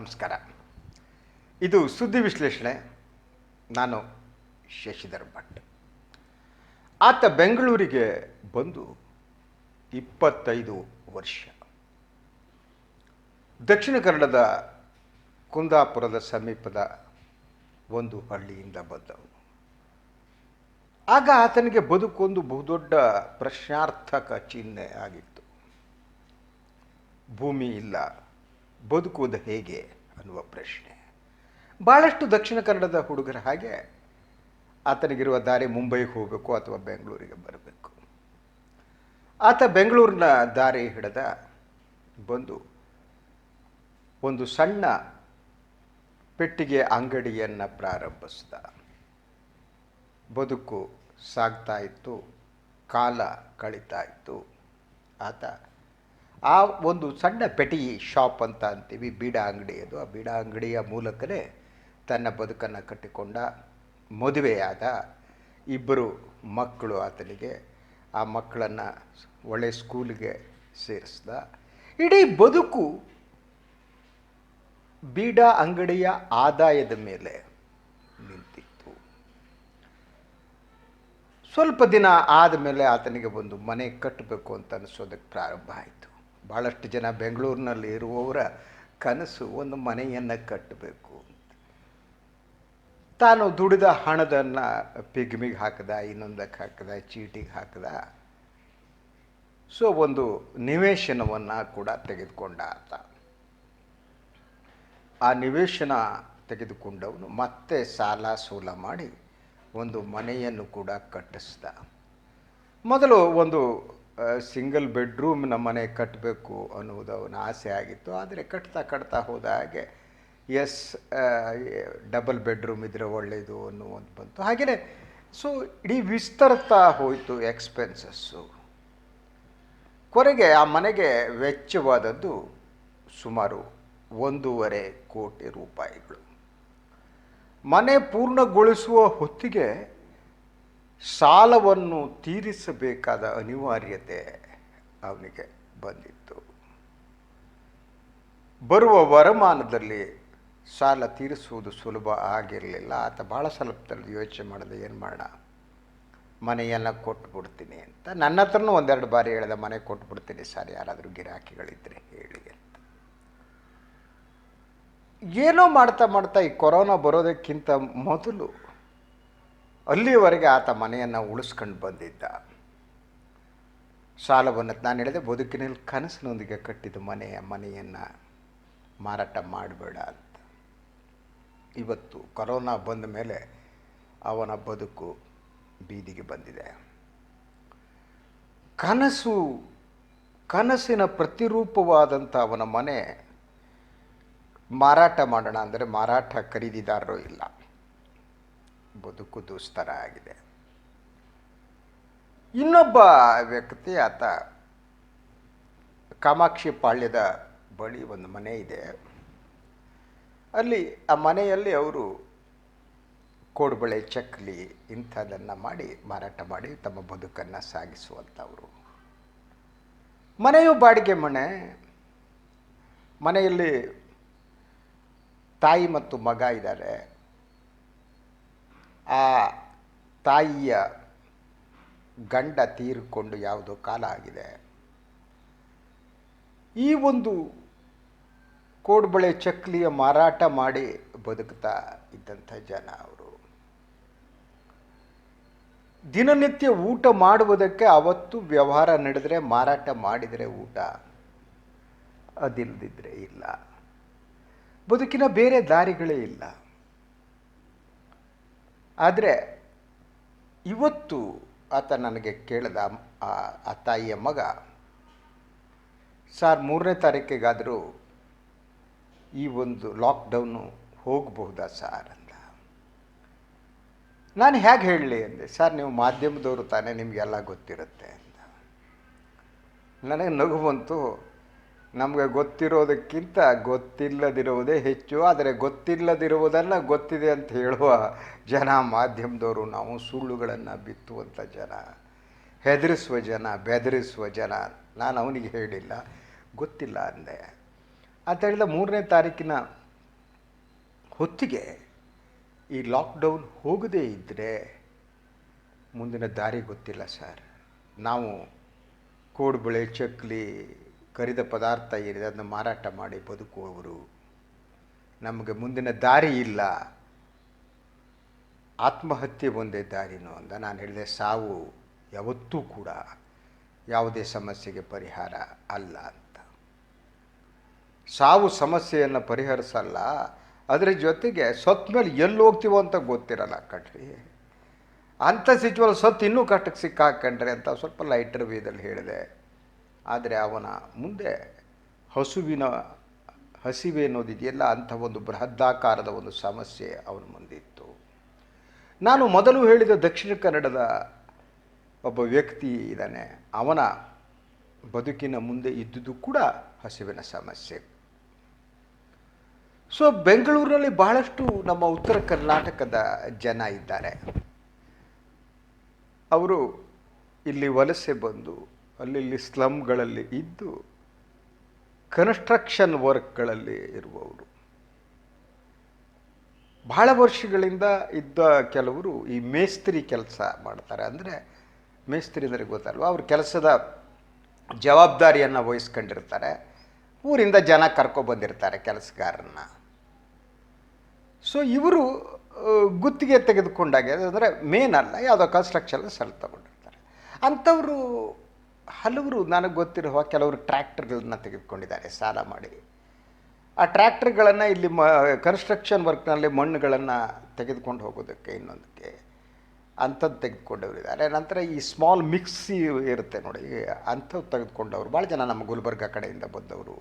ನಮಸ್ಕಾರ. ಇದು ಸುದ್ದಿ ವಿಶ್ಲೇಷಣೆ. ನಾನು ಶಶಿಧರ್ ಭಟ್. ಆತ ಬೆಂಗಳೂರಿಗೆ ಬಂದು ಇಪ್ಪತ್ತೈದು ವರ್ಷ. ದಕ್ಷಿಣ ಕನ್ನಡದ ಕುಂದಾಪುರದ ಸಮೀಪದ ಒಂದು ಹಳ್ಳಿಯಿಂದ ಬಂದವು ಆಗ ಆತನಿಗೆ ಬದುಕೊಂದು ಬಹುದೊಡ್ಡ ಪ್ರಶ್ನಾರ್ಥಕ ಚಿಹ್ನೆ ಆಗಿತ್ತು. ಭೂಮಿ ಇಲ್ಲ. ಬದುಕುವುದು ಹೇಗೆ? ಅನ್ನುವ ಪ್ರಶ್ನೆ. ಭಾಳಷ್ಟು ದಕ್ಷಿಣ ಕನ್ನಡದ ಹುಡುಗರ ಹಾಗೆ ಆತನಿಗಿರುವ ದಾರಿ ಮುಂಬೈಗೆ ಹೋಗಬೇಕು ಅಥವಾ ಬೆಂಗಳೂರಿಗೆ ಬರಬೇಕು. ಆತ ಬೆಂಗಳೂರಿನ ದಾರಿ ಹಿಡಿದ ಬಂದು ಒಂದು ಸಣ್ಣ ಪೆಟ್ಟಿಗೆ ಅಂಗಡಿಯನ್ನು ಪ್ರಾರಂಭಿಸಿದ. ಬದುಕು ಸಾಗ್ತಾ ಇತ್ತು, ಕಾಲ ಕಳೀತಾ ಇತ್ತು. ಆತ ಆ ಒಂದು ಸಣ್ಣ ಪೆಟಿ ಶಾಪ್ ಅಂತ ಅಂತೀವಿ, ಬೀಡ ಅಂಗಡಿ ಅದು. ಆ ಬೀಡ ಅಂಗಡಿಯ ಮೂಲಕವೇ ತನ್ನ ಬದುಕನ್ನು ಕಟ್ಟಿಕೊಂಡ ಮದುವೆಯಾದ ಇಬ್ಬರು ಮಕ್ಕಳು ಆತನಿಗೆ. ಆ ಮಕ್ಕಳನ್ನು ಒಳ್ಳೆ ಸ್ಕೂಲಿಗೆ ಸೇರಿಸ್ದ. ಇಡೀ ಬದುಕು ಬೀಡ ಅಂಗಡಿಯ ಆದಾಯದ ಮೇಲೆ ನಿಂತಿತ್ತು. ಸ್ವಲ್ಪ ದಿನ ಆದಮೇಲೆ ಆತನಿಗೆ ಒಂದು ಮನೆ ಕಟ್ಟಬೇಕು ಅಂತ ಅನಿಸೋದಕ್ಕೆ ಪ್ರಾರಂಭ ಆಯಿತು. ಭಾಳಷ್ಟು ಜನ ಬೆಂಗಳೂರಿನಲ್ಲಿ ಇರುವವರ ಕನಸು ಒಂದು ಮನೆಯನ್ನು ಕಟ್ಟಬೇಕು ತಾನು ದುಡಿದ ಹಣದನ್ನು ಪಿಗ್ಮಿಗೆ ಹಾಕಿದ, ಇನ್ನೊಂದಕ್ಕೆ ಹಾಕಿದ, ಚೀಟಿಗೆ ಹಾಕಿದ. ಸೊ ಒಂದು ನಿವೇಶನವನ್ನು ಕೂಡ ತೆಗೆದುಕೊಂಡ ಆತ. ಆ ನಿವೇಶನ ತೆಗೆದುಕೊಂಡವನು ಮತ್ತೆ ಸಾಲ ಸೂಲ ಮಾಡಿ ಒಂದು ಮನೆಯನ್ನು ಕೂಡ ಕಟ್ಟಿಸ್ದ. ಮೊದಲು ಒಂದು ಸಿಂಗಲ್ ಬೆಡ್ರೂಮ್ನ ಮನೆ ಕಟ್ಟಬೇಕು ಅನ್ನುವುದು ಅವನ ಆಸೆ ಆಗಿತ್ತು. ಆದರೆ ಕಟ್ತಾ ಕಟ್ತಾ ಹೋದ ಹಾಗೆ ಎಸ್ ಡಬಲ್ ಬೆಡ್ರೂಮ್ ಇದ್ದರೆ ಒಳ್ಳೆಯದು ಅನ್ನುವಂಥ ಬಂತು. ಹಾಗೆಯೇ ಸೊ ಇಡೀ ವಿಸ್ತರ್ತಾ ಹೋಯಿತು ಎಕ್ಸ್ಪೆನ್ಸಸ್ಸು ಕೊರೆಗೆ ಆ ಮನೆಗೆ ವೆಚ್ಚವಾದದ್ದು ಸುಮಾರು ಒಂದೂವರೆ ಕೋಟಿ ರೂಪಾಯಿಗಳು. ಮನೆ ಪೂರ್ಣಗೊಳಿಸುವ ಹೊತ್ತಿಗೆ ಸಾಲವನ್ನು ತೀರಿಸಬೇಕಾದ ಅನಿವಾರ್ಯತೆ ಅವನಿಗೆ ಬಂದಿತ್ತು. ಬರುವ ವರಮಾನದಲ್ಲಿ ಸಾಲ ತೀರಿಸುವುದು ಸುಲಭ ಆಗಿರಲಿಲ್ಲ. ಆತ ಭಾಳ ಸ್ವಲ್ಪದಲ್ಲಿ ಯೋಚನೆ ಮಾಡಿದೆ, ಏನು ಮಾಡೋಣ? ಮನೆಯನ್ನು ಕೊಟ್ಬಿಡ್ತೀನಿ ಅಂತ. ನನ್ನ ಹತ್ರನೂ ಒಂದೆರಡು ಬಾರಿ ಹೇಳಿದೆ, ಮನೆ ಕೊಟ್ಬಿಡ್ತೀನಿ ಸರ್, ಯಾರಾದರೂ ಗಿರಾಕಿಗಳಿದ್ದರೆ ಹೇಳಿ ಅಂತ. ಏನೋ ಮಾಡ್ತಾ ಮಾಡ್ತಾ ಈ ಕೊರೋನಾ ಬರೋದಕ್ಕಿಂತ ಮೊದಲು ಅಲ್ಲಿಯವರೆಗೆ ಆತ ಮನೆಯನ್ನು ಉಳಿಸ್ಕೊಂಡು ಬಂದಿದ್ದ. ಸಾಲವನ್ನು ನಾನು ಹೇಳಿದೆ, ಬದುಕಿನಲ್ಲಿ ಕನಸಿನೊಂದಿಗೆ ಕಟ್ಟಿದ ಮನೆಯ ಮನೆಯನ್ನು ಮಾರಾಟ ಮಾಡಬೇಡ ಅಂತ. ಇವತ್ತು ಕೊರೋನಾ ಬಂದ ಮೇಲೆ ಅವನ ಬದುಕು ಬೀದಿಗೆ ಬಂದಿದೆ. ಕನಸು, ಕನಸಿನ ಪ್ರತಿರೂಪವಾದಂಥ ಅವನ ಮನೆ ಮಾರಾಟ ಮಾಡೋಣ ಅಂದರೆ ಮಾರಾಟ ಖರೀದಿದಾರರು ಇಲ್ಲ. ಬದುಕು ದುಸ್ತರ ಆಗಿದೆ ಇನ್ನೊಬ್ಬ ವ್ಯಕ್ತಿ ಆತ ಕಾಮಾಕ್ಷಿ ಪಾಳ್ಯದ ಬಳಿ ಒಂದು ಮನೆ ಇದೆ. ಅಲ್ಲಿ ಆ ಮನೆಯಲ್ಲಿ ಅವರು ಕೋಡುಬಳೆ, ಚಕ್ಲಿ ಇಂಥದನ್ನು ಮಾಡಿ, ಮಾರಾಟ ಮಾಡಿ ತಮ್ಮ ಬದುಕನ್ನು ಸಾಗಿಸುವಂಥವರು. ಮನೆಯು ಬಾಡಿಗೆ ಮನೆ. ಮನೆಯಲ್ಲಿ ತಾಯಿ ಮತ್ತು ಮಗ ಇದ್ದಾರೆ. ಆ ತಾಯಿಯ ಗಂಡ ತೀರಿಕೊಂಡು ಯಾವುದೋ ಕಾಲ ಆಗಿದೆ. ಈ ಒಂದು ಕೋಡ್ಬಳೆ ಚಕ್ಲಿಯ ಮಾರಾಟ ಮಾಡಿ ಬದುಕ್ತಾ ಇದ್ದಂಥ ಜನ ಅವರು. ದಿನನಿತ್ಯ ಊಟ ಮಾಡುವುದಕ್ಕೆ ಅವತ್ತು ವ್ಯವಹಾರ ನಡೆದರೆ, ಮಾರಾಟ ಮಾಡಿದರೆ ಊಟ ಅದಿಲ್ಲದಿದ್ದರೆ ಇಲ್ಲ. ಬದುಕಿನ ಬೇರೆ ದಾರಿಗಳೇ ಇಲ್ಲ. ಆದರೆ ಇವತ್ತು ಆತ ನನಗೆ ಕೇಳಿದ ಆ ತಾಯಿಯ ಮಗ, ಸಾರ್, ಮೂರನೇ ತಾರೀಕಿಗಾದರೂ ಈ ಒಂದು ಲಾಕ್ಡೌನು ಹೋಗಬಹುದಾ ಸಾರ್? ಅಂತ ನಾನು ಹೇಗೆ ಹೇಳಲಿ? ಅಂದೆ. ಸರ್, ನೀವು ಮಾಧ್ಯಮದವರು ತಾನೇ, ನಿಮಗೆಲ್ಲ ಗೊತ್ತಿರುತ್ತೆ. ಅಂತ ನನಗೆ ನಗು ಬಂತು. ನಮಗೆ ಗೊತ್ತಿರೋದಕ್ಕಿಂತ ಗೊತ್ತಿಲ್ಲದಿರುವುದೇ ಹೆಚ್ಚು, ಆದರೆ ಗೊತ್ತಿಲ್ಲದಿರುವುದನ್ನು ಗೊತ್ತಿದೆ ಅಂತ ಹೇಳುವ ಜನ ಮಾಧ್ಯಮದವರು ನಾವು ಸುಳ್ಳುಗಳನ್ನು ಬಿತ್ತುವಂಥ ಜನ. ಹೆದರಿಸುವ ಜನ, ಬೆದರಿಸುವ ಜನ. ನಾನು ಅವನಿಗೆ ಹೇಳಿಲ್ಲ, ಗೊತ್ತಿಲ್ಲ ಅಂದೆ. ಅಂತ ಹೇಳಿದ ಮೂರನೇ ತಾರೀಕಿನ ಹೊತ್ತಿಗೆ ಈ ಲಾಕ್ಡೌನ್ ಹೋಗದೇ ಇದ್ದರೆ ಮುಂದಿನ ದಾರಿ ಗೊತ್ತಿಲ್ಲ ಸರ್. ನಾವು ಕೋಡ್ಬಳೆ, ಚಕ್ಲಿ ಕರಿದ ಪದಾರ್ಥ ಏನಿದೆ, ಅದನ್ನು ಮಾರಾಟ ಮಾಡಿ ಬದುಕುವವರು. ನಮಗೆ ಮುಂದಿನ ದಾರಿ ಇಲ್ಲ. ಆತ್ಮಹತ್ಯೆ ಒಂದೇ ದಾರಿನೋ ಅಂತ ನಾನು ಹೇಳಿದೆ, ಸಾವು ಯಾವತ್ತೂ ಕೂಡ ಯಾವುದೇ ಸಮಸ್ಯೆಗೆ ಪರಿಹಾರ ಅಲ್ಲ ಅಂತ. ಸಾವು ಸಮಸ್ಯೆಯನ್ನು ಪರಿಹರಿಸಲ್ಲ, ಅದರ ಜೊತೆಗೆ ಸತ್ ಮೇಲೆ ಎಲ್ಲಿ ಹೋಗ್ತೀವೋ ಅಂತ ಗೊತ್ತಿರಲ್ಲ ಕಣ್ರಿ. ಅಂಥ ಸಿಚುವಲ್ ಸತ್ತು ಇನ್ನೂ ಕಷ್ಟಕ್ಕೆ ಸಿಕ್ಕಾಕೊಂಡ್ರೆ ಅಂತ ಸ್ವಲ್ಪ ಲೈಟರ್ ವೇದಲ್ಲಿ ಹೇಳಿದೆ. ಆದರೆ ಅವನ ಮುಂದೆ ಹಸುವಿನ ಹಸಿವೆ ಅನ್ನೋದಿದೆಯಲ್ಲ, ಅಂಥ ಒಂದು ಬೃಹದ್ದಾಕಾರದ ಒಂದು ಸಮಸ್ಯೆ ಅವನ ಮುಂದಿತ್ತು ನಾನು ಮೊದಲು ಹೇಳಿದ ದಕ್ಷಿಣ ಕನ್ನಡದ ಒಬ್ಬ ವ್ಯಕ್ತಿ ಇದ್ದಾನೆ. ಅವನ ಬದುಕಿನ ಮುಂದೆ ಇದ್ದುದು ಕೂಡ ಹಸಿವಿನ ಸಮಸ್ಯೆ. ಸೊ ಬೆಂಗಳೂರಿನಲ್ಲಿ ಬಹಳಷ್ಟು ನಮ್ಮ ಉತ್ತರ ಕರ್ನಾಟಕದ ಜನ ಇದ್ದಾರೆ. ಅವರು ಇಲ್ಲಿ ವಲಸೆ ಬಂದು ಅಲ್ಲಿ ಸ್ಲಮ್ಗಳಲ್ಲಿ ಇದ್ದು ಕನ್ಸ್ಟ್ರಕ್ಷನ್ ವರ್ಕ್ಗಳಲ್ಲಿ ಇರುವವರು. ಬಹಳ ವರ್ಷಗಳಿಂದ ಇದ್ದ ಕೆಲವರು ಈ ಮೇಸ್ತ್ರಿ ಕೆಲಸ ಮಾಡ್ತಾರೆ. ಅಂದರೆ ಮೇಸ್ತ್ರಿ ಅಂದರೆ ಗೊತ್ತಲ್ವ? ಅವ್ರ ಕೆಲಸದ ಜವಾಬ್ದಾರಿಯನ್ನು ವಹಿಸ್ಕೊಂಡಿರ್ತಾರೆ. ಊರಿಂದ ಜನ ಕರ್ಕೊಬಂದಿರ್ತಾರೆ ಕೆಲಸಗಾರನ್ನ. ಸೊ ಇವರು ಗುತ್ತಿಗೆ ತೆಗೆದುಕೊಂಡಾಗ, ಅಂದರೆ ಮೇನ್ ಅಲ್ಲ, ಯಾವುದೋ ಕನ್ಸ್ಟ್ರಕ್ಷನ್ ಸೆಲ್ ತಗೊಂಡಿರ್ತಾರೆ ಅಂಥವರು ಹಲವರು ನನಗೆ ಗೊತ್ತಿರುವ ಕೆಲವರು ಟ್ರ್ಯಾಕ್ಟರ್ಗಳನ್ನ ತೆಗೆದುಕೊಂಡಿದ್ದಾರೆ, ಸಾಲ ಮಾಡಿ. ಆ ಟ್ರ್ಯಾಕ್ಟರ್ಗಳನ್ನು ಇಲ್ಲಿ ಮ, ಕನ್ಸ್ಟ್ರಕ್ಷನ್ ವರ್ಕ್ನಲ್ಲಿ ಮಣ್ಣುಗಳನ್ನು ತೆಗೆದುಕೊಂಡು ಹೋಗೋದಕ್ಕೆ ಇನ್ನೊಂದಕ್ಕೆ ಅಂಥದ್ದು ತೆಗೆದುಕೊಂಡವರಿದ್ದಾರೆ ನಂತರ ಈ ಸ್ಮಾಲ್ ಮಿಕ್ಸಿ ಇರುತ್ತೆ ನೋಡಿ ಅಂಥವು ತೆಗೆದುಕೊಂಡವರು, ಭಾಳ ಜನ ನಮ್ಮ ಗುಲ್ಬರ್ಗ ಕಡೆಯಿಂದ ಬಂದವರು,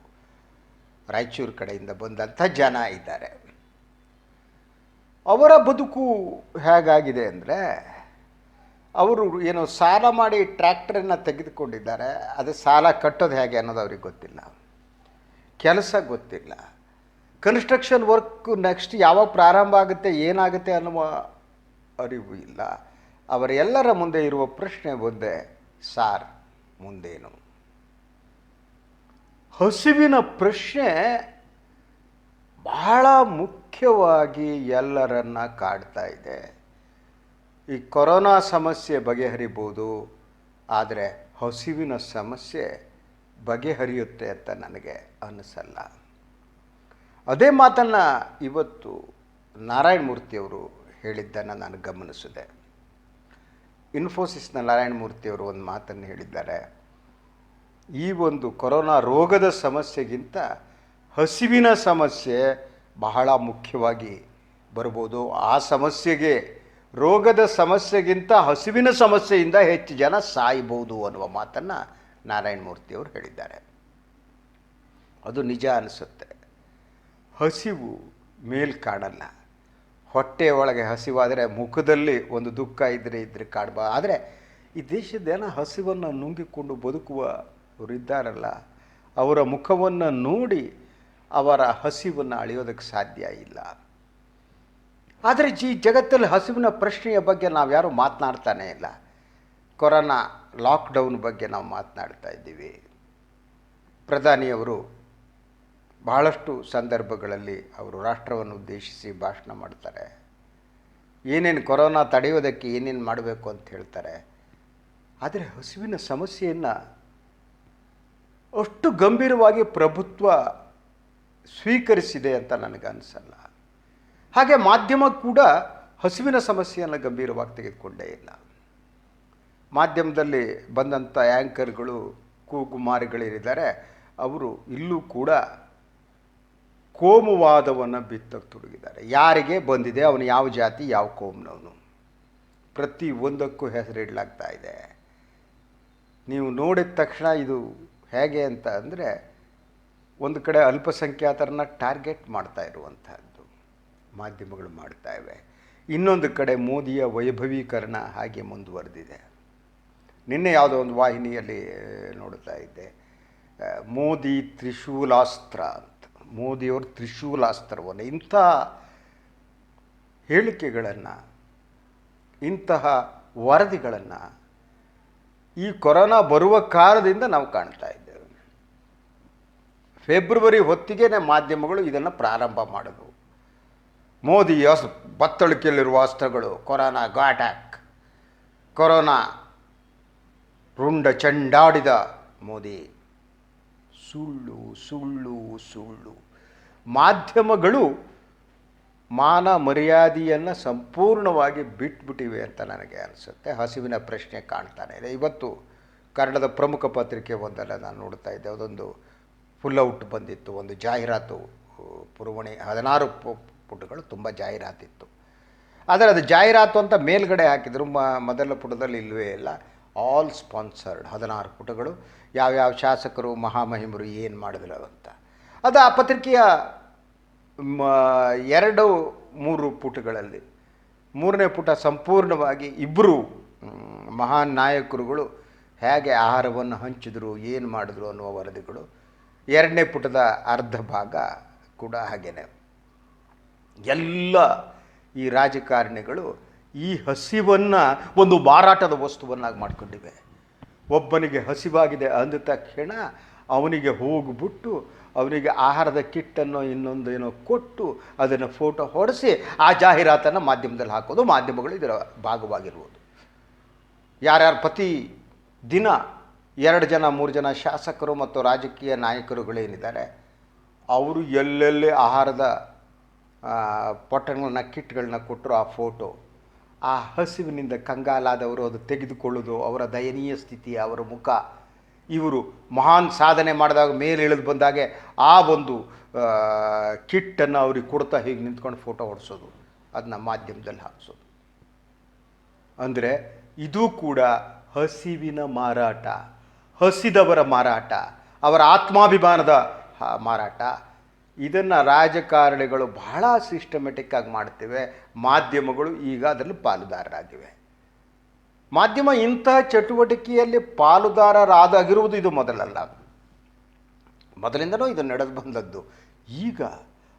ರಾಯಚೂರು ಕಡೆಯಿಂದ ಬಂದಂಥ ಜನ ಇದ್ದಾರೆ. ಅವರ ಬದುಕು ಹೇಗಾಗಿದೆ ಅಂದರೆ ಅವರು ಏನು ಸಾಲ ಮಾಡಿ ಟ್ರ್ಯಾಕ್ಟರನ್ನು ತೆಗೆದುಕೊಂಡಿದ್ದಾರೆ, ಅದು ಸಾಲ ಕಟ್ಟೋದು ಹೇಗೆ ಅನ್ನೋದು ಅವ್ರಿಗೆ ಗೊತ್ತಿಲ್ಲ. ಕೆಲಸ ಗೊತ್ತಿಲ್ಲ. ಕನ್ಸ್ಟ್ರಕ್ಷನ್ ವರ್ಕ್ ನೆಕ್ಸ್ಟ್ ಯಾವಾಗ ಪ್ರಾರಂಭ ಆಗುತ್ತೆ, ಏನಾಗುತ್ತೆ ಅನ್ನುವ ಅರಿವು ಇಲ್ಲ. ಅವರೆಲ್ಲರ ಮುಂದೆ ಇರುವ ಪ್ರಶ್ನೆ ಒಂದೇ, ಸಾರ್, ಮುಂದೇನು? ಹಸಿವಿನ ಪ್ರಶ್ನೆ ಬಹಳ ಮುಖ್ಯವಾಗಿ ಎಲ್ಲರನ್ನ ಕಾಡ್ತಾ ಇದೆ. ಈ ಕೊರೋನಾ ಸಮಸ್ಯೆ ಬಗೆಹರಿಬೋದು, ಆದರೆ ಹಸಿವಿನ ಸಮಸ್ಯೆ ಬಗೆಹರಿಯುತ್ತೆ ಅಂತ ನನಗೆ ಅನಿಸಲ್ಲ. ಅದೇ ಮಾತನ್ನು ಇವತ್ತು ನಾರಾಯಣ ಮೂರ್ತಿಯವರು ಹೇಳಿದ್ದನ್ನು ನಾನು ಗಮನಿಸಿದೆ. ಇನ್ಫೋಸಿಸ್ನ ನಾರಾಯಣ ಮೂರ್ತಿಯವರು ಒಂದು ಮಾತನ್ನು ಹೇಳಿದ್ದಾರೆ. ಈ ಒಂದು ಕೊರೋನಾ ರೋಗದ ಸಮಸ್ಯೆಗಿಂತ ಹಸಿವಿನ ಸಮಸ್ಯೆ ಬಹಳ ಮುಖ್ಯವಾಗಿ ಬರ್ಬೋದು. ಆ ಸಮಸ್ಯೆಗೆ ರೋಗದ ಸಮಸ್ಯೆಗಿಂತ ಹಸಿವಿನ ಸಮಸ್ಯೆಯಿಂದ ಹೆಚ್ಚು ಜನ ಸಾಯಬಹುದು ಅನ್ನುವ ಮಾತನ್ನು ನಾರಾಯಣ ಮೂರ್ತಿಯವರು ಹೇಳಿದ್ದಾರೆ. ಅದು ನಿಜ ಅನಿಸುತ್ತೆ. ಹಸಿವು ಮೇಲ್ ಕಾಣಲ್ಲ ಹೊಟ್ಟೆ ಒಳಗೆ ಹಸಿವಾದರೆ ಮುಖದಲ್ಲಿ ಒಂದು ದುಃಖ ಇದ್ದರೆ ಇದ್ದರೆ ಕಾಡ್ಬಾ ಆದರೆ ಈ ದೇಶದ ಜನ ಹಸಿವನ್ನು ನುಂಗಿಕೊಂಡು ಬದುಕುವವರು ಇದ್ದಾರಲ್ಲ, ಅವರ ಮುಖವನ್ನು ನೋಡಿ ಅವರ ಹಸಿವನ್ನು ಅಳೆಯೋದಕ್ಕೆ ಸಾಧ್ಯ ಇಲ್ಲ. ಆದರೆ ಈ ಜಗತ್ತಲ್ಲಿ ಹಸಿವಿನ ಪ್ರಶ್ನೆಯ ಬಗ್ಗೆ ನಾವು ಯಾರೂ ಮಾತನಾಡ್ತಾನೇ ಇಲ್ಲ. ಕೊರೋನಾ ಲಾಕ್ಡೌನ್ ಬಗ್ಗೆ ನಾವು ಮಾತನಾಡ್ತಾ ಇದ್ದೀವಿ. ಪ್ರಧಾನಿಯವರು ಬಹಳಷ್ಟು ಸಂದರ್ಭಗಳಲ್ಲಿ ಅವರು ರಾಷ್ಟ್ರವನ್ನು ಉದ್ದೇಶಿಸಿ ಭಾಷಣ ಮಾಡ್ತಾರೆ. ಏನೇನು ಕೊರೋನಾ ತಡೆಯೋದಕ್ಕೆ ಏನೇನು ಮಾಡಬೇಕು ಅಂತ ಹೇಳ್ತಾರೆ. ಆದರೆ ಹಸುವಿನ ಸಮಸ್ಯೆಯನ್ನು ಅಷ್ಟು ಗಂಭೀರವಾಗಿ ಪ್ರಭುತ್ವ ಸ್ವೀಕರಿಸಿದೆ ಅಂತ ನನಗನ್ನಿಸಲ್ಲ ಹಾಗೆ ಮಾಧ್ಯಮ ಕೂಡ ಹಸಿವಿನ ಸಮಸ್ಯೆಯನ್ನು ಗಂಭೀರವಾಗಿ ತೆಗೆದುಕೊಂಡೇ ಇಲ್ಲ. ಮಾಧ್ಯಮದಲ್ಲಿ ಬಂದಂಥ ಆ್ಯಂಕರ್ಗಳು ಕುಮಾರಿಗಳೇನಿದ್ದಾರೆ ಅವರು ಇಲ್ಲೂ ಕೂಡ ಕೋಮುವಾದವನ್ನು ಬಿತ್ತಕ್ಕೆ ತೊಡಗಿದ್ದಾರೆ. ಯಾರಿಗೆ ಬಂದಿದೆ, ಅವನು ಯಾವ ಜಾತಿ, ಯಾವ ಕೋಮ್ನವನು? ಪ್ರತಿ ಒಂದಕ್ಕೂ ಹೆಸರಿಡಲಾಗ್ತಾ ಇದೆ. ನೀವು ನೋಡಿದ ತಕ್ಷಣ ಇದು ಹೇಗೆ ಅಂತ ಅಂದರೆ, ಒಂದು ಕಡೆ ಅಲ್ಪಸಂಖ್ಯಾತರನ್ನ ಟಾರ್ಗೆಟ್ ಮಾಡ್ತಾ ಇರುವಂತಹದ್ದು. ಮಾಧ್ಯಮಗಳು ಮಾಡ್ತಾ ಇವೆ. ಇನ್ನೊಂದು ಕಡೆ ಮೋದಿಯ ವೈಭವೀಕರಣ ಹಾಗೆ ಮುಂದುವರೆದಿದೆ. ನಿನ್ನೆ ಯಾವುದೋ ಒಂದು ವಾಹಿನಿಯಲ್ಲಿ ನೋಡ್ತಾ ಇದ್ದೆ. ಮೋದಿ ತ್ರಿಶೂಲಾಸ್ತ್ರ ಅಂತ. ಮೋದಿಯವರು ತ್ರಿಶೂಲಾಸ್ತ್ರವನ್ನು ಇಂಥ ಹೇಳಿಕೆಗಳನ್ನು, ಇಂತಹ ವರದಿಗಳನ್ನು ಈ ಕೊರೋನಾ ಬರುವ ಕಾಲದಿಂದ ನಾವು ಕಾಣ್ತಾ ಇದ್ದೇವೆ. ಫೆಬ್ರವರಿ ಹೊತ್ತಿಗೆ ಮಾಧ್ಯಮಗಳು ಇದನ್ನು ಪ್ರಾರಂಭ ಮಾಡಿದವು ಮೋದಿ ಅಸ್ ಬತ್ತಳಿಕೆಯಲ್ಲಿರುವ ಅಸ್ತ್ರಗಳು, ಕೊರೋನಾ ಗಾಟ್ಯಾಕ್ ಕೊರೋನಾ ರುಂಡ ಚಂಡಾಡಿದ ಮೋದಿ. ಸುಳ್ಳು ಸುಳ್ಳು ಸುಳ್ಳು. ಮಾಧ್ಯಮಗಳು ಮಾನ ಮರ್ಯಾದೆಯನ್ನು ಸಂಪೂರ್ಣವಾಗಿ ಬಿಟ್ಬಿಟ್ಟಿವೆ ಅಂತ ನನಗೆ ಅನಿಸುತ್ತೆ. ಹಸಿವಿನ ಪ್ರಶ್ನೆ ಕಾಣ್ತಾನೆ ಇದೆ. ಇವತ್ತು ಕನ್ನಡದ ಪ್ರಮುಖ ಪತ್ರಿಕೆ ಒಂದಲ್ಲ ನಾನು ನೋಡ್ತಾ ಇದ್ದೆ. ಅದೊಂದು ಫುಲ್ ಔಟ್ ಬಂದಿತ್ತು, ಒಂದು ಜಾಹೀರಾತು ಪುರವಣಿ, ಹದಿನಾರು ಪುಟಗಳು ತುಂಬ ಜಾಹೀರಾತಿತ್ತು. ಆದರೆ ಅದು ಜಾಹೀರಾತು ಅಂತ ಮೇಲ್ಗಡೆ ಹಾಕಿದ್ರು, ಮ, ಮೊದಲ ಪುಟದಲ್ಲಿ ಇಲ್ಲವೇ ಇಲ್ಲ. ಆಲ್ ಸ್ಪಾನ್ಸರ್ಡ್ ಹದಿನಾರು ಪುಟಗಳು. ಯಾವ್ಯಾವ ಶಾಸಕರು, ಮಹಾಮಹಿಮರು ಏನು ಮಾಡಿದ್ರು ಅಂತ. ಅದು ಆ ಪತ್ರಿಕೆಯ, ಮ, ಎರಡು, ಮೂರು ಪುಟಗಳಲ್ಲಿ. ಮೂರನೇ ಪುಟ ಸಂಪೂರ್ಣವಾಗಿ ಇಬ್ಬರು ಮಹಾನ್ ನಾಯಕರುಗಳು ಹೇಗೆ ಆಹಾರವನ್ನು ಹಂಚಿದ್ರು, ಏನು ಮಾಡಿದ್ರು ಅನ್ನುವ ವರದಿಗಳು. ಎರಡನೇ ಪುಟದ ಅರ್ಧ ಭಾಗ ಕೂಡ ಹಾಗೇನೆ. ಎಲ್ಲ ಈ ರಾಜಕಾರಣಿಗಳು ಈ ಹಸಿವನ್ನು ಒಂದು ಮಾರಾಟದ ವಸ್ತುವನ್ನಾಗಿ ಮಾಡಿಕೊಂಡಿವೆ. ಒಬ್ಬನಿಗೆ ಹಸಿವಾಗಿದೆ ಅಂದ ತಕ್ಷಣ ಅವನಿಗೆ ಹೋಗ್ಬಿಟ್ಟು ಅವನಿಗೆ ಆಹಾರದ ಕಿಟ್ಟನ್ನು ಇನ್ನೊಂದು ಏನೋ ಕೊಟ್ಟು ಅದನ್ನು ಫೋಟೋ ಹೊಡೆಸಿ ಆ ಜಾಹೀರಾತನ್ನು ಮಾಧ್ಯಮದಲ್ಲಿ ಹಾಕೋದು. ಮಾಧ್ಯಮಗಳು ಇದರ ಭಾಗವಾಗಿರ್ಬೋದು. ಯಾರ್ಯಾರು ಪ್ರತಿ ದಿನ ಎರಡು ಜನ, ಮೂರು ಜನ ಶಾಸಕರು ಮತ್ತು ರಾಜಕೀಯ ನಾಯಕರುಗಳೇನಿದ್ದಾರೆ, ಅವರು ಎಲ್ಲೆಲ್ಲಿ ಆಹಾರದ ಪೊಟ್ಟಣಗಳನ್ನ, ಕಿಟ್ಗಳನ್ನ ಕೊಟ್ಟರು ಆ ಫೋಟೋ. ಆ ಹಸಿವಿನಿಂದ ಕಂಗಾಲಾದವರು ಅದು ತೆಗೆದುಕೊಳ್ಳೋದು ಅವರ ದಯನೀಯ ಸ್ಥಿತಿ, ಅವರ ಮುಖ. ಇವರು ಮಹಾನ್ ಸಾಧನೆ ಮಾಡಿದಾಗ ಮೇಲೆ ಇಳಿದು ಬಂದಾಗೆ ಆ ಒಂದು ಕಿಟ್ಟನ್ನು ಅವ್ರಿಗೆ ಕೊಡ್ತಾ ಹೀಗೆ ನಿಂತ್ಕೊಂಡು ಫೋಟೋ ಹೊಡಿಸೋದು. ಅದನ್ನ ಮಾಧ್ಯಮದಲ್ಲಿ ಹಾಕಿಸೋದು. ಅಂದರೆ ಇದು ಕೂಡ ಹಸಿವಿನ ಮಾರಾಟ, ಹಸಿದವರ ಮಾರಾಟ, ಅವರ ಆತ್ಮಾಭಿಮಾನದ ಮಾರಾಟ. ಇದನ್ನು ರಾಜಕಾರಣಿಗಳು ಬಹಳ ಸಿಸ್ಟಮೆಟಿಕ್ಕಾಗಿ ಮಾಡ್ತಿವೆ. ಮಾಧ್ಯಮಗಳು ಈಗ ಅದರಲ್ಲಿ ಪಾಲುದಾರರಾಗಿವೆ. ಮಾಧ್ಯಮ ಇಂತಹ ಚಟುವಟಿಕೆಯಲ್ಲಿ ಪಾಲುದಾರರಾದಾಗಿರುವುದು ಇದು ಮೊದಲಲ್ಲ. ಮೊದಲಿಂದನೂ ಇದು ನಡೆದು ಬಂದದ್ದು. ಈಗ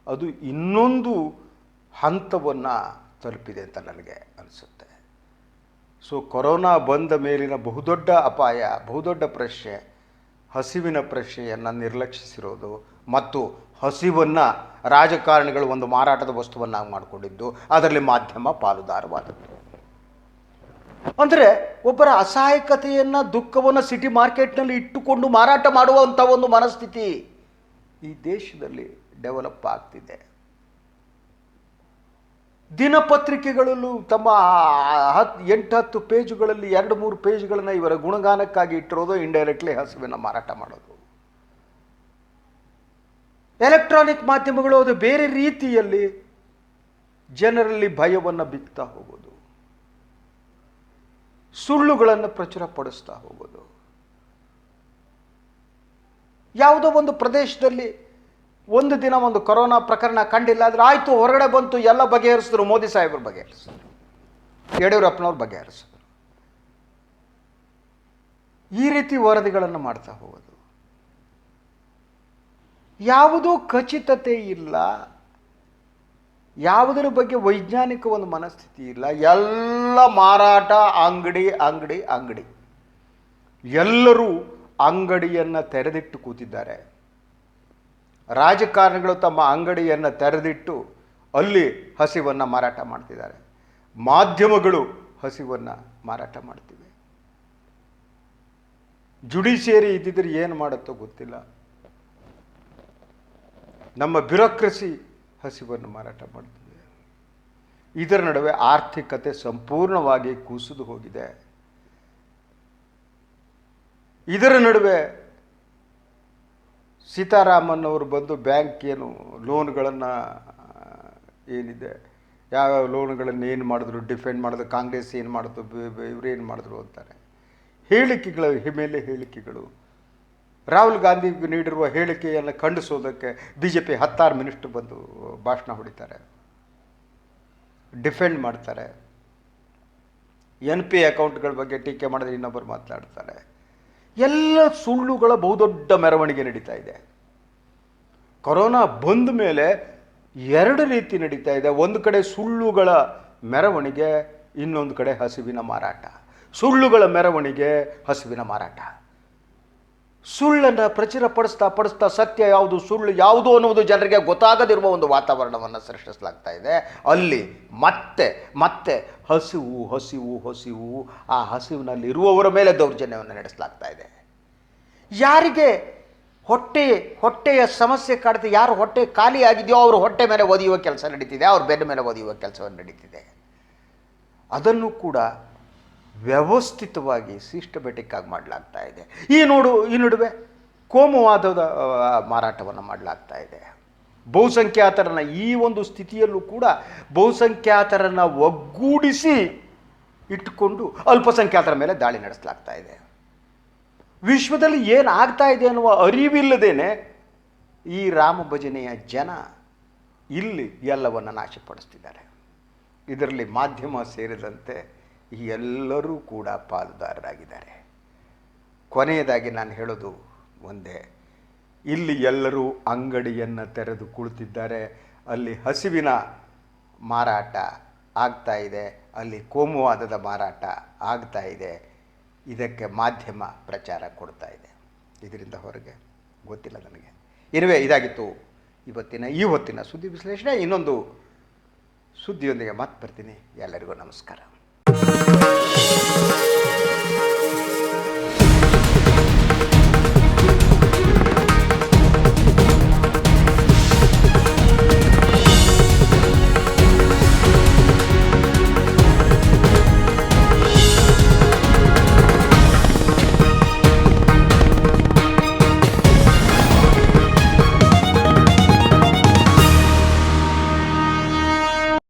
ಅದು ಇನ್ನೊಂದು ಹಂತವನ್ನು ತಲುಪಿದೆ ಅಂತ ನನಗೆ ಅನಿಸುತ್ತೆ. ಸೊ ಕೊರೋನಾ ಬಂದ ಮೇಲಿನ ಬಹುದೊಡ್ಡ ಅಪಾಯ, ಬಹುದೊಡ್ಡ ಪ್ರಶ್ನೆ, ಹಸಿವಿನ ಪ್ರಶ್ನೆಯನ್ನು ನಿರ್ಲಕ್ಷಿಸಿರೋದು ಮತ್ತು ಹಸಿವನ್ನು, ರಾಜಕಾರಣಿಗಳು ಒಂದು ಮಾರಾಟದ ವಸ್ತುವನ್ನಾಗಿ ಮಾಡಿಕೊಂಡಿದ್ದು, ಅದರಲ್ಲಿ ಮಾಧ್ಯಮ ಪಾಲುದಾರವಾದದ್ದು. ಅಂದರೆ ಒಬ್ಬರ ಅಸಹಾಯಕತೆಯನ್ನು, ದುಃಖವನ್ನು ಸಿಟಿ ಮಾರ್ಕೆಟ್ನಲ್ಲಿ ಇಟ್ಟುಕೊಂಡು ಮಾರಾಟ ಮಾಡುವಂಥ ಒಂದು ಮನಸ್ಥಿತಿ ಈ ದೇಶದಲ್ಲಿ ಡೆವಲಪ್ ಆಗ್ತಿದೆ. ದಿನಪತ್ರಿಕೆಗಳಲ್ಲೂ ತಮ್ಮ ಹತ್ತು ಎಂಟು, ಹತ್ತು ಪೇಜುಗಳಲ್ಲಿ, ಎರಡು, ಮೂರು ಪೇಜ್ಗಳನ್ನು ಇವರ ಗುಣಗಾನಕ್ಕಾಗಿ ಇಟ್ಟಿರೋದು ಇಂಡೈರೆಕ್ಟ್ಲಿ ಹಸುವಿನ ಮಾರಾಟ ಮಾಡೋದು. ಎಲೆಕ್ಟ್ರಾನಿಕ್ ಮಾಧ್ಯಮಗಳು ಅದು ಬೇರೆ ರೀತಿಯಲ್ಲಿ ಜನರಲ್ಲಿ ಭಯವನ್ನು ಬಿತ್ತಾ ಹೋಗೋದು. ಸುಳ್ಳುಗಳನ್ನು ಪ್ರಚುರಪಡಿಸ್ತಾ ಹೋಗೋದು. ಯಾವುದೋ ಒಂದು ಪ್ರದೇಶದಲ್ಲಿ ಒಂದು ದಿನ ಒಂದು ಕೊರೋನಾ ಪ್ರಕರಣ ಕಂಡಿಲ್ಲ, ಆದರೆ ಆಯಿತು, ಹೊರಗಡೆ ಬಂತು, ಎಲ್ಲ ಬಗೆಹರಿಸಿದ್ರು, ಮೋದಿ ಸಾಹೇಬರು ಬಗೆಹರಿಸಿದ್ರು. ಯಡಿಯೂರಪ್ಪನವ್ರು ಬಗೆಹರಿಸಿದ್ರು. ಈ ರೀತಿ ವರದಿಗಳನ್ನು ಮಾಡ್ತಾ ಹೋಗೋದು. ಯಾವುದೂ ಖಚಿತತೆ ಇಲ್ಲ. ಯಾವುದರ ಬಗ್ಗೆ ವೈಜ್ಞಾನಿಕ ಒಂದು ಮನಸ್ಥಿತಿ ಇಲ್ಲ. ಎಲ್ಲ ಮಾರಾಟ ಅಂಗಡಿ ಅಂಗಡಿ ಅಂಗಡಿ. ಎಲ್ಲರೂ ಅಂಗಡಿಯನ್ನು ತೆರೆದಿಟ್ಟು ಕೂತಿದ್ದಾರೆ. ರಾಜಕಾರಣಿಗಳು ತಮ್ಮ ಅಂಗಡಿಯನ್ನು ತೆರೆದಿಟ್ಟು ಅಲ್ಲಿ ಹಸಿವನ್ನು ಮಾರಾಟ ಮಾಡ್ತಿದ್ದಾರೆ. ಮಾಧ್ಯಮಗಳು ಹಸಿವನ್ನು ಮಾರಾಟ ಮಾಡ್ತಿವೆ. ಜುಡಿಷಿಯರಿ ಇದ್ದಿದ್ರೆ ಏನು ಮಾಡುತ್ತೋ ಗೊತ್ತಿಲ್ಲ. ನಮ್ಮ ಬ್ಯೂರೋಕ್ರಸಿ ಹಸಿವನ್ನು ಮಾರಾಟ ಮಾಡ್ತಿದೆ ಇದರ ನಡುವೆ ಆರ್ಥಿಕತೆ ಸಂಪೂರ್ಣವಾಗಿ ಕುಸಿದು ಹೋಗಿದೆ. ಇದರ ನಡುವೆ ಸೀತಾರಾಮನ್ ಅವರು ಬಂದು ಬ್ಯಾಂಕ್ ಏನು ಲೋನ್ಗಳನ್ನು ಏನಿದೆ, ಯಾವ್ಯಾವ ಲೋನ್ಗಳನ್ನು ಏನು ಮಾಡಿದ್ರು, ಡಿಫೆಂಡ್ ಮಾಡಿದ್ರು, ಕಾಂಗ್ರೆಸ್ ಏನು ಮಾಡಿದ್ರು ಇವರು ಏನು ಮಾಡಿದ್ರು ಅಂತಾರೆ. ಹೇಳಿಕೆಗಳ ಹಿಮೇಲೆ ಹೇಳಿಕೆಗಳು. ರಾಹುಲ್ ಗಾಂಧಿ ನೀಡಿರುವ ಹೇಳಿಕೆಯನ್ನು ಖಂಡಿಸೋದಕ್ಕೆ ಬಿ ಜೆ ಪಿ ಹತ್ತಾರು ಮಿನಿಸ್ಟ್ ಬಂದು ಭಾಷಣ ಹೊಡಿತಾರೆ, ಡಿಫೆಂಡ್ ಮಾಡ್ತಾರೆ, ಎನ್ ಪಿ ಅಕೌಂಟ್ಗಳ ಬಗ್ಗೆ ಟೀಕೆ ಮಾಡಿದ್ರೆ ಇನ್ನೊಬ್ಬರು ಮಾತಾಡ್ತಾರೆ. ಎಲ್ಲ ಸುಳ್ಳುಗಳ ಬಹುದೊಡ್ಡ ಮೆರವಣಿಗೆ ನಡೀತಾ ಇದೆ. ಕೊರೋನಾ ಬಂದ ಮೇಲೆ ಎರಡು ರೀತಿ ನಡೀತಾ ಇದೆ. ಒಂದು ಕಡೆ ಸುಳ್ಳುಗಳ ಮೆರವಣಿಗೆ, ಇನ್ನೊಂದು ಕಡೆ ಹಸಿವಿನ ಮಾರಾಟ. ಸುಳ್ಳುಗಳ ಮೆರವಣಿಗೆ, ಹಸಿವಿನ ಮಾರಾಟ. ಸುಳ್ಳನ್ನು ಪ್ರಚುರಪಡಿಸ್ತಾ ಪಡಿಸ್ತಾ ಸತ್ಯ ಯಾವುದು, ಸುಳ್ಳು ಯಾವುದು ಅನ್ನುವುದು ಜನರಿಗೆ ಗೊತ್ತಾಗದಿರುವ ಒಂದು ವಾತಾವರಣವನ್ನು ಸೃಷ್ಟಿಸಲಾಗ್ತಾ ಇದೆ. ಅಲ್ಲಿ ಮತ್ತೆ ಮತ್ತೆ ಹಸಿವು ಹಸಿವು ಹಸಿವು, ಆ ಹಸಿವಿನಲ್ಲಿ ಇರುವವರ ಮೇಲೆ ದೌರ್ಜನ್ಯವನ್ನು ನಡೆಸಲಾಗ್ತಾ ಇದೆ. ಯಾರಿಗೆ ಹೊಟ್ಟೆ, ಹೊಟ್ಟೆಯ ಸಮಸ್ಯೆ ಕಾಡುತ್ತೆ ಯಾರು ಹೊಟ್ಟೆ ಖಾಲಿ ಆಗಿದೆಯೋ ಅವರು ಹೊಟ್ಟೆ ಮೇಲೆ ಒದೆಯುವ ಕೆಲಸ ನಡೀತಿದೆ, ಅವ್ರ ಬೆನ್ನ ಮೇಲೆ ಒದೆಯುವ ಕೆಲಸವನ್ನು ನಡೀತಿದೆ. ಅದನ್ನು ಕೂಡ ವ್ಯವಸ್ಥಿತವಾಗಿ ಸಿಸ್ಟಮೆಟಿಕ್ ಆಗಿ ಮಾಡಲಾಗ್ತಾ ಇದೆ. ಈ ನೋಡು, ಈ ನಡುವೆ ಕೋಮುವಾದದ ಮಾರಾಟವನ್ನು ಮಾಡಲಾಗ್ತಾ ಇದೆ. ಬಹುಸಂಖ್ಯಾತರನ್ನು ಈ ಒಂದು ಸ್ಥಿತಿಯಲ್ಲೂ ಕೂಡ ಬಹುಸಂಖ್ಯಾತರನ್ನು ಒಗ್ಗೂಡಿಸಿ ಇಟ್ಟುಕೊಂಡು ಅಲ್ಪಸಂಖ್ಯಾತರ ಮೇಲೆ ದಾಳಿ ನಡೆಸಲಾಗ್ತಾ ಇದೆ. ವಿಶ್ವದಲ್ಲಿ ಏನಾಗ್ತಾ ಇದೆ ಅನ್ನುವ ಅರಿವಿಲ್ಲದೇನೆ ಈ ರಾಮ ಭಜನೆಯ ಜನ ಇಲ್ಲಿ ಎಲ್ಲವನ್ನು ನಾಶಪಡಿಸ್ತಿದ್ದಾರೆ. ಇದರಲ್ಲಿ ಮಾಧ್ಯಮ ಸೇರಿದಂತೆ ಎಲ್ಲರೂ ಕೂಡ ಪಾಲುದಾರರಾಗಿದ್ದಾರೆ. ಕೊನೆಯದಾಗಿ ನಾನು ಹೇಳೋದು ಒಂದೇ. ಇಲ್ಲಿ ಎಲ್ಲರೂ ಅಂಗಡಿಯನ್ನು ತೆರೆದು ಕುಳಿತಿದ್ದಾರೆ. ಅಲ್ಲಿ ಹಸಿವಿನ ಮಾರಾಟ ಆಗ್ತಾ ಇದೆ. ಅಲ್ಲಿ ಕೋಮುವಾದದ ಮಾರಾಟ ಆಗ್ತಾ ಇದೆ. ಇದಕ್ಕೆ ಮಾಧ್ಯಮ ಪ್ರಚಾರ ಕೊಡ್ತಾ ಇದೆ. ಇದರಿಂದ ಹೊರಗೆ ಗೊತ್ತಿಲ್ಲ ನನಗೆ. ಇರುವೆ ಇದಾಗಿತ್ತು ಇವತ್ತಿನ, ಈ ಹೊತ್ತಿನ ಸುದ್ದಿ ವಿಶ್ಲೇಷಣೆ. ಇನ್ನೊಂದು ಸುದ್ದಿಯೊಂದಿಗೆ ಮಾತು ಬರ್ತೀನಿ. ಎಲ್ಲರಿಗೂ ನಮಸ್ಕಾರ. Música